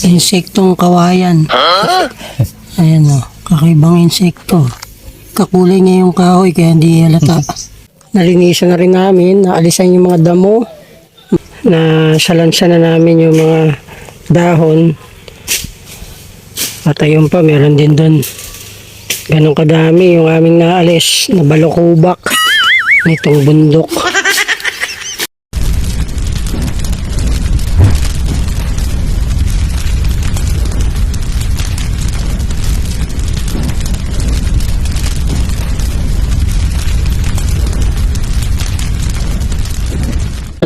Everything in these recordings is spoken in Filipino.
Insektong kawayan. Ayan o, kakaibang insekto. Kakulay niya yung kahoy kaya hindi halata. Nalinisan na rin namin, naalisan yung mga damo. Na salansa na namin yung mga dahon. At ayun pa, meron din doon. Ganong kadami yung aming naalis na balukubak nitong bundok.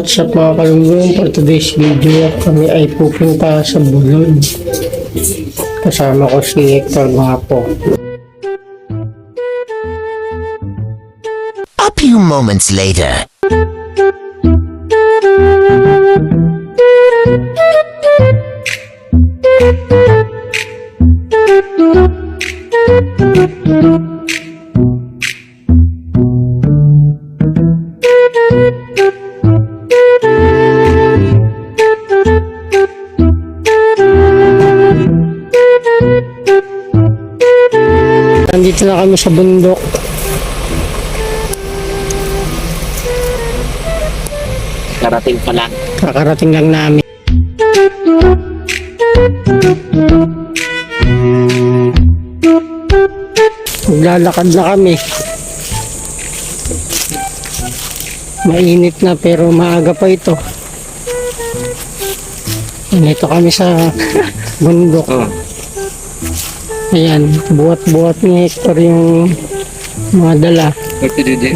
What's up mga kalunggong? For today's video, kami ay pupunta sa Bulod. Kasama ko si Hector Guapo. A few moments later. Nandito na kami sa bundok. Karating pa lang. Kakarating lang namin. Maglalakad na kami. Mainit na pero maaga pa ito. Nito kami sa bundok. Oh. Ayan, buhat-buhat ni Hector yung mga dala,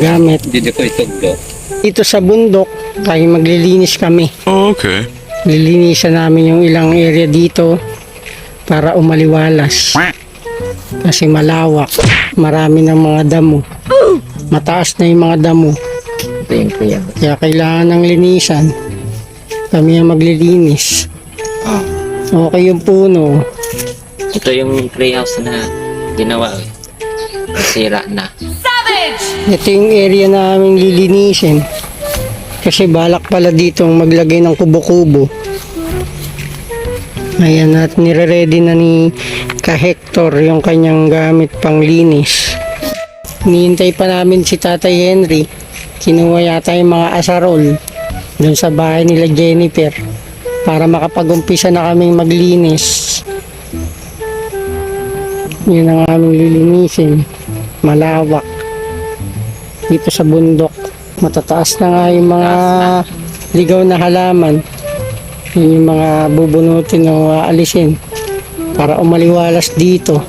gamit. dito ko itugdo. Dito sa bundok, tayo maglilinis kami. Oh, okay. Lilinisan namin yung ilang area dito para umaliwalas. Kasi malawak. Marami ng mga damo. Mataas na yung mga damo. Kaya kailangan ng linisan. Kami ang maglilinis. Okay yung puno. Ito yung treehouse na ginawa. Nasira na. Ito yung area namin lilinisin. Kasi balak pala dito maglagay ng kubo-kubo. Ayan at nire-ready na ni ka Hector yung kanyang gamit pang linis. Nihintay pa namin si Tatay Henry. Kinuha yata yung mga asarol dun sa bahay nila Jennifer para makapag-umpisa na kaming maglinis. Yun ang aming lilinisin. Malawak dito sa bundok. Matataas na nga yung mga ligaw na halaman. Yun yung mga bubunutin o aalisin para umaliwalas dito.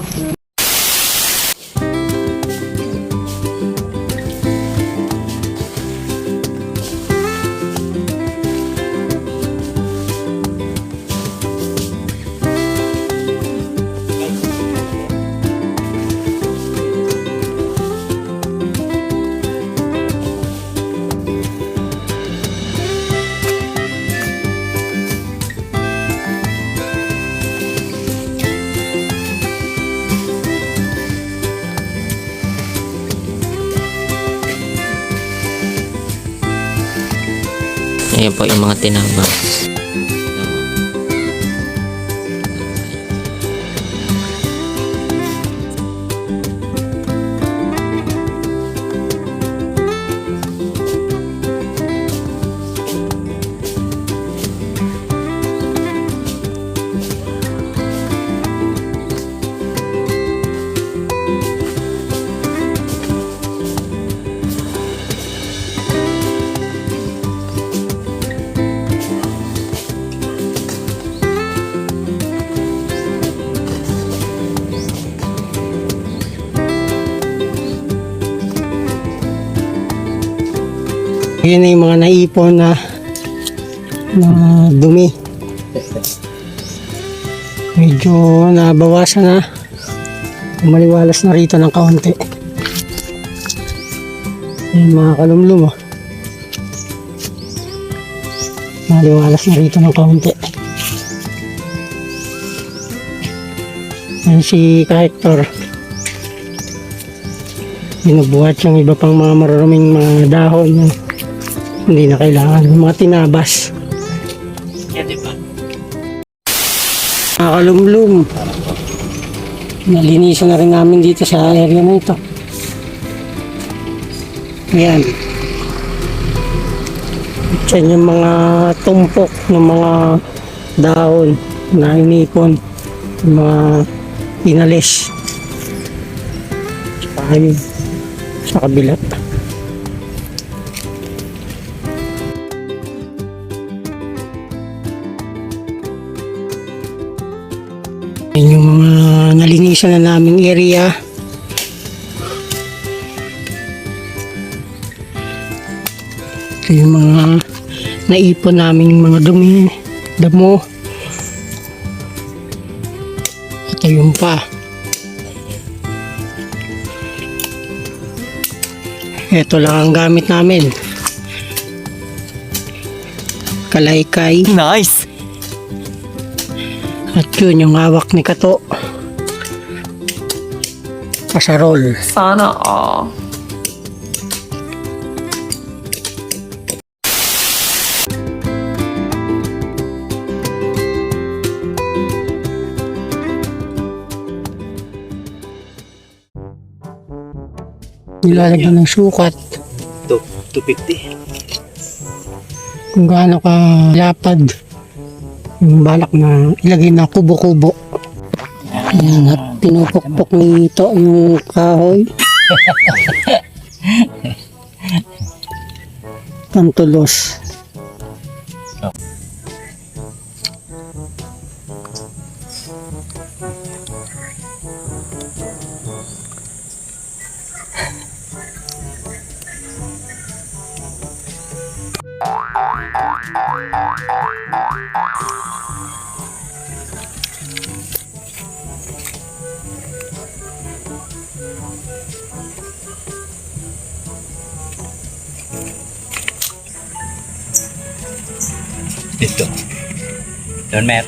Ayan po yung mga tinabas. Yun na yung mga naipon na na dumi. Medyo nabawasan na. Maliwalas na rito ng kaunti. Yung mga kalumlum oh. Maliwalas na rito ng kaunti. Yan si Hector. Binubuhat yung iba pang mga maruming mga dahon na hindi na kailangan. Yung Mga tinabas. Nakakalumlum. Nalinisan na rin namin dito sa area na ito. Ayan. Yan yung mga tumpok ng mga dahon na inipon. Yung mga inalis. Tsaka sa kabila. Nalinisan na naming area. Ito yung mga naipon naming mga dumi, damo. Ito yung pa. Ito lang ang gamit namin. Kalaykay. Nice! At yun yung hawak ni Kato. Pasarol. Sana all. Nilalagyan ng sukat. 250. Kung gaano ka lapad. Yung balak na ilagay na kubo-kubo. Ayan, at pinupukpok nito yung kahoy. Pantulos. Dito. Don Matt.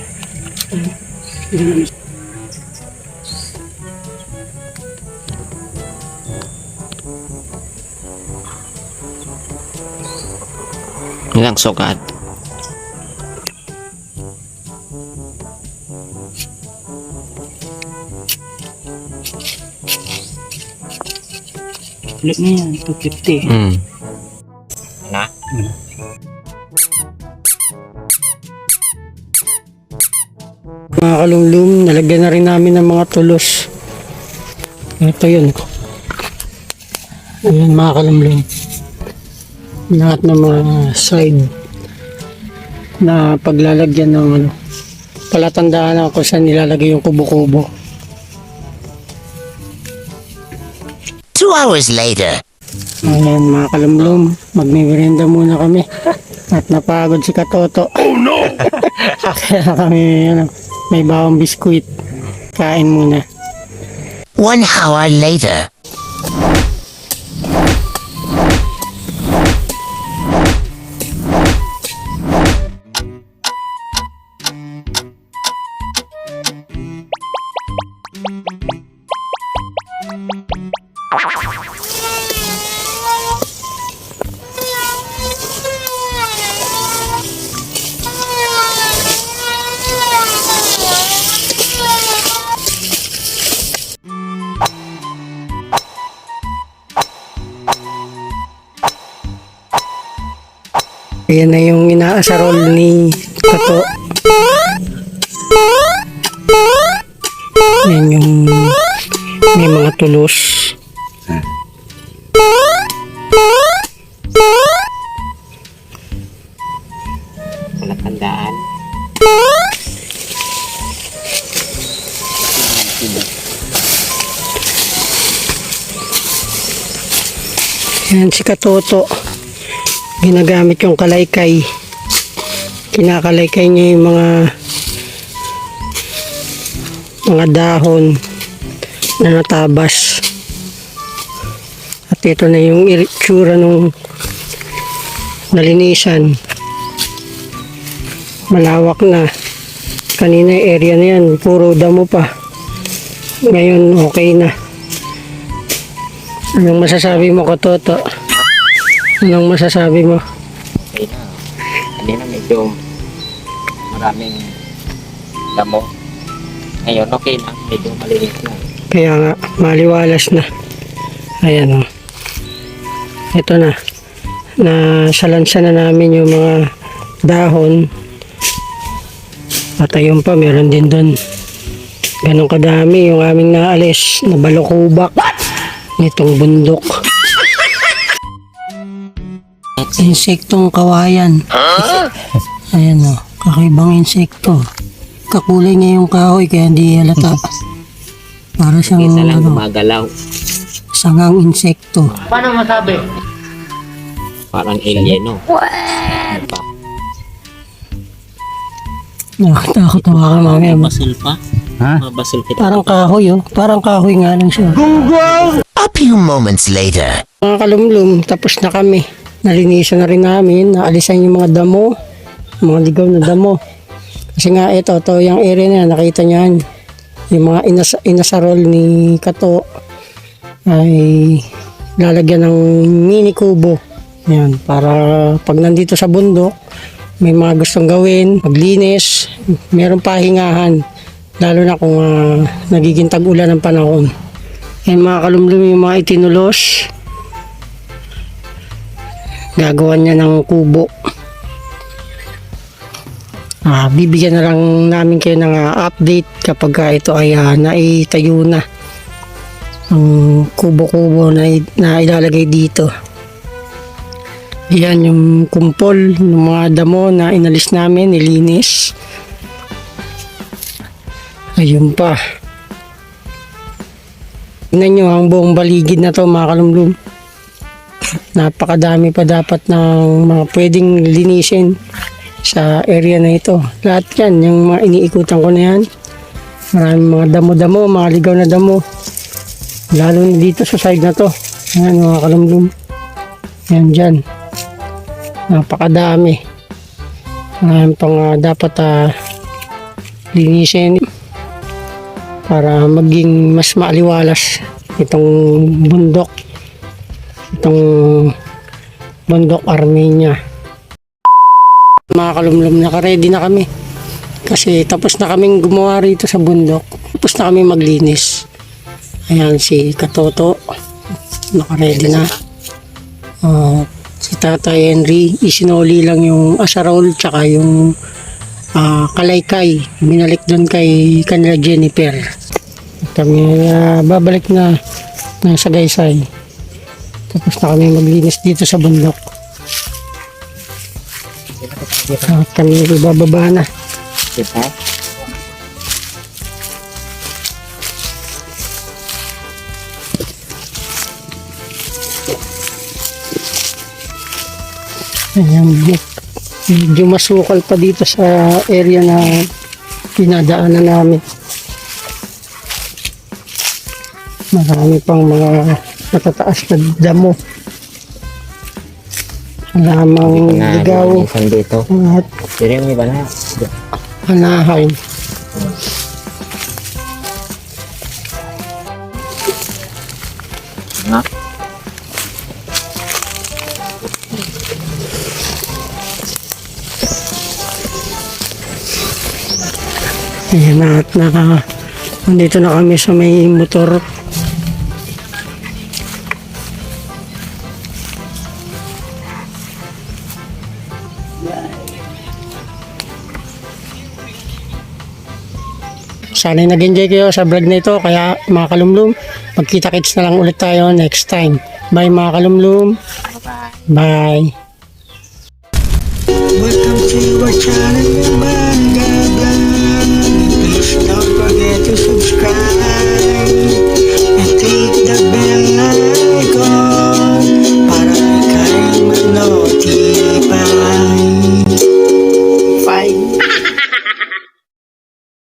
Ilang sukat? Ulit na yan, 250. Hmm. Na rin namin ng mga tulos. Ito yun. Ayan mga kalumlum. Lahat ng mga side na paglalagyan ng ano. Palatandaan na kung saan nilalagay yung kubo-kubo. Two hours later. Ayan mga kalumlum, magmimerienda muna kami. At napagod si Katoto. Oh no! Kaya kami ano, may bawang biskuit. Kain muna. One hour later. Ayan na yung inaasarol ni Kato. Ayan yung may mga tulos. Palatandaan. Ayan si Katoto. Ginagamit yung kalaykay. Kinakalaykay niya yung mga mga dahon na natabas. At ito na yung itsura nung nalinisan. Malawak na. Kanina area na yan, puro damo pa. Ngayon, okay na. Anong masasabi mo ko, Toto? Anong masasabi mo? Okay na. Kanina medyo maraming damo. Ngayon, okay na. Medyo maliit na. Kaya nga, maliwalas na. Ayan o. Ito na. Nasalansa na namin yung mga dahon. At ayun pa, meron din doon. Ganon kadami yung aming naalis na balukubak. Nitong bundok. Insektong kawayan. Ayan o, kakaibang insekto. Kakulay niya yung kahoy kaya hindi halata. Para siyang Isa lang ano, gumagalaw. sangang insekto. Parang alien, no? Ano pa? Nakakatakot na baka mamaya. Basil pa? Ha? Mga basil kita. Parang kahoy oh. Parang kahoy nga lang siya. A few moments later. Mga kalumlum, tapos na kami. Nalinisan na rin namin. Naalisan yung mga damo. Mga ligaw na damo. Kasi nga ito, to yung area na nakita niyan. Yung mga inas inasarol ni Kato ay lalagyan ng mini kubo. Yan, para pag nandito sa bundok, may mga gustong gawin, maglinis, meron pahingahan. Lalo na kung ah, nagiging tag-ulan ng panahon. Yan mga kalumlum yung mga itinulos. Gagawan niya ng kubo. Ah, bibigyan na lang namin kayo ng ah, update kapag ah, ito ay ah, naitayo na. Ang kubo-kubo na, na ilalagay dito. Yan yung kumpol ng mga damo na inalis namin, nilinis. Ayun pa. Tingnan nyo ang buong baligid na to mga kalumlum. Napakadami pa dapat ng mga pwedeng linisin sa area na ito. Lahat yan, yung mga iniikutan ko na yan. Maraming mga damo-damo, mga ligaw na damo. Lalo na dito sa side na to. Ayan mga kalumlum. Yan dyan. Napakadami. Maraming pang ah, dapat ah, linisin para maging mas maaliwalas itong bundok itong bundok Armenia. Mga kalumlum nakaready na kami. Kasi tapos na kaming gumawa rito sa bundok. Tapos na kami maglinis. Ayan si Katoto. Nakaready na. Ah, si Tata Henry isinoli lang yung asarol tsaka yung ah, kalaykay. Binalik doon kay kanila Jennifer. Kami ah, babalik na ng Sagaysay tapos na kami maglinis dito sa bundok at kami bababa na Kita? Ayan, medyo masukal pa dito sa area na pinadaanan namin. Marami pang mga natataas na damo. Lamang ligaw linisan dito. at Pero yung iba na. anahaw. Nga. Ayan na at naka, nandito na kami sa may motor. Sana'y nag-enjoy kayo sa vlog na ito. Kaya mga kalumlum, magkita-kits na lang ulit tayo next time. Bye mga kalumlum. Bye. Welcome to our channel, Banda Don't forget to subscribe and take the bell.